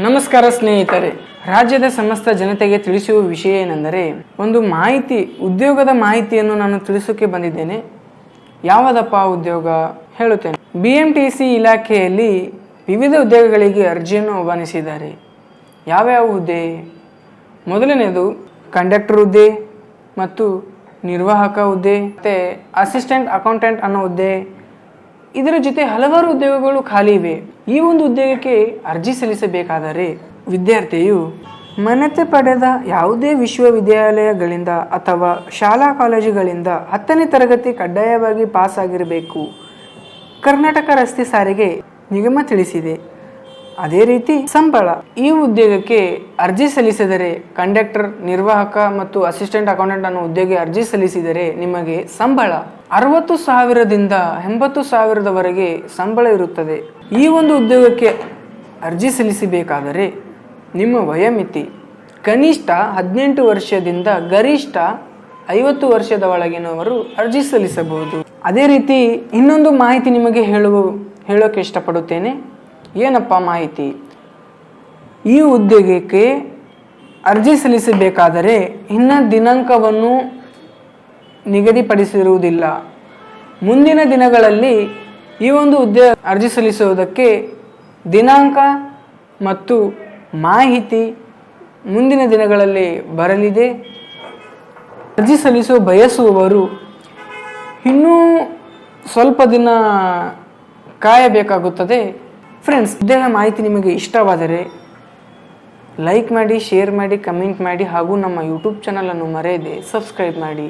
ನಮಸ್ಕಾರ ಸ್ನೇಹಿತರೆ. ರಾಜ್ಯದ ಸಮಸ್ತ ಜನತೆಗೆ ತಿಳಿಸುವ ವಿಷಯ ಏನೆಂದರೆ, ಒಂದು ಮಾಹಿತಿ, ಉದ್ಯೋಗದ ಮಾಹಿತಿಯನ್ನು ನಾನು ತಿಳಿಸೋಕೆ ಬಂದಿದ್ದೇನೆ. ಯಾವುದಪ್ಪ ಉದ್ಯೋಗ? ಹೇಳುತ್ತೇನೆ. ಬಿ ಎಂ ಟಿ ಸಿ ಇಲಾಖೆಯಲ್ಲಿ ವಿವಿಧ ಉದ್ಯೋಗಗಳಿಗೆ ಅರ್ಜಿಯನ್ನು ಆಹ್ವಾನಿಸಿದ್ದಾರೆ. ಯಾವ್ಯಾವ ಹುದ್ದೆ? ಮೊದಲನೇದು ಕಂಡಕ್ಟರ್ ಹುದ್ದೆ ಮತ್ತು ನಿರ್ವಾಹಕ ಹುದ್ದೆ, ಮತ್ತು ಅಸಿಸ್ಟೆಂಟ್ ಅಕೌಂಟೆಂಟ್ ಅನ್ನೋ ಹುದ್ದೆ ಇದರ ಜೊತೆ ಹಲವಾರು ಉದ್ಯೋಗಗಳು ಖಾಲಿ ಇವೆ. ಈ ಒಂದು ಉದ್ಯೋಗಕ್ಕೆ ಅರ್ಜಿ ಸಲ್ಲಿಸಬೇಕಾದರೆ ವಿದ್ಯಾರ್ಥಿಯು ಮನತೆ ಪಡೆದ ಯಾವುದೇ ವಿಶ್ವವಿದ್ಯಾಲಯಗಳಿಂದ ಅಥವಾ ಶಾಲಾ ಕಾಲೇಜುಗಳಿಂದ ಹತ್ತನೇ ತರಗತಿ ಕಡ್ಡಾಯವಾಗಿ ಪಾಸ್ ಆಗಿರಬೇಕು ಕರ್ನಾಟಕ ರಸ್ತೆ ಸಾರಿಗೆ ನಿಗಮ ತಿಳಿಸಿದೆ. ಅದೇ ರೀತಿ ಸಂಬಳ. ಈ ಉದ್ಯೋಗಕ್ಕೆ ಅರ್ಜಿ ಸಲ್ಲಿಸಿದರೆ ಕಂಡಕ್ಟರ್, ನಿರ್ವಾಹಕ ಮತ್ತು ಅಸಿಸ್ಟೆಂಟ್ ಅಕೌಂಟೆಂಟ್ ಅನ್ನೋ ಉದ್ಯೋಗಕ್ಕೆ ಅರ್ಜಿ ಸಲ್ಲಿಸಿದರೆ ನಿಮಗೆ ಸಂಬಳ. ಅರವತ್ತು ಸಾವಿರದಿಂದ ಎಂಬತ್ತು ಸಾವಿರದವರೆಗೆ ಸಂಬಳ ಇರುತ್ತದೆ. ಈ ಒಂದು ಉದ್ಯೋಗಕ್ಕೆ ಅರ್ಜಿ ಸಲ್ಲಿಸಬೇಕಾದರೆ ನಿಮ್ಮ ವಯೋಮಿತಿ. ಕನಿಷ್ಠ ಹದಿನೆಂಟು ವರ್ಷದಿಂದ ಗರಿಷ್ಠ ಐವತ್ತು ವರ್ಷದ ಒಳಗಿನವರು ಅರ್ಜಿ ಸಲ್ಲಿಸಬಹುದು. ಅದೇ ರೀತಿ ಇನ್ನೊಂದು ಮಾಹಿತಿ ನಿಮಗೆ ಹೇಳುವ, ಹೇಳೋಕೆ ಇಷ್ಟಪಡುತ್ತೇನೆ. ಏನಪ್ಪ ಮಾಹಿತಿ? ಈ ಉದ್ಯೋಗಕ್ಕೆ ಅರ್ಜಿ ಸಲ್ಲಿಸಬೇಕಾದರೆ ಇನ್ನ ದಿನಾಂಕವನ್ನು ನಿಗದಿಪಡಿಸಿರುವುದಿಲ್ಲ. ಮುಂದಿನ ದಿನಗಳಲ್ಲಿ ಈ ಒಂದು ಉದ್ಯೋಗ ಅರ್ಜಿ ಸಲ್ಲಿಸುವುದಕ್ಕೆ ದಿನಾಂಕ ಮತ್ತು ಮಾಹಿತಿ ಮುಂದಿನ ದಿನಗಳಲ್ಲಿ ಬರಲಿದೆ. ಅರ್ಜಿ ಸಲ್ಲಿಸಲು ಬಯಸುವವರು ಇನ್ನೂ ಸ್ವಲ್ಪ ದಿನ ಕಾಯಬೇಕಾಗುತ್ತದೆ. ಫ್ರೆಂಡ್ಸ್ ಇದೆಲ್ಲ ಮಾಹಿತಿ ನಿಮಗೆ ಇಷ್ಟವಾದರೆ ಲೈಕ್ ಮಾಡಿ ಶೇರ್ ಮಾಡಿ ಕಮೆಂಟ್ ಮಾಡಿ ಹಾಗೂ ನಮ್ಮ ಯೂಟ್ಯೂಬ್ ಚಾನಲನ್ನು ಮರೆಯದೆ ಸಬ್ಸ್ಕ್ರೈಬ್ ಮಾಡಿ.